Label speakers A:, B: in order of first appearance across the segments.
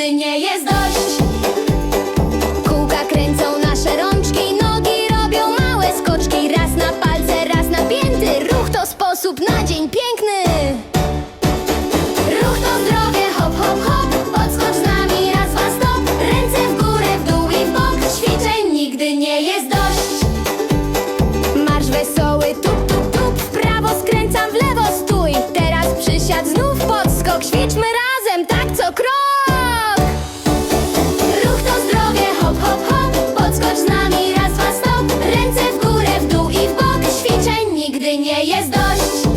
A: nigdy nie jest dość. Kółka kręcą nasze rączki Nogi robią małe skoczki. Raz na palce, raz napięty Ruch to sposób na dzień piękny. Ruch to zdrowie, hop, hop, hop. Podskocz z nami, raz, dwa, stop. Ręce w górę, w dół i w bok. Ćwiczeń nigdy nie jest dość. Marsz wesoły, tup, tup, tup. Prawo skręcam, w lewo stój. Teraz przysiad, znów podskok. Ćwiczmy razem, tak co krok. Jest dość.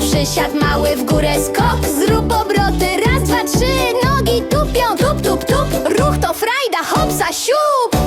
A: Przysiad mały w górę skok Zrób obroty. Raz, dwa, trzy Nogi tupią, tup, tup, tup. Ruch to frajda, hopsa, siup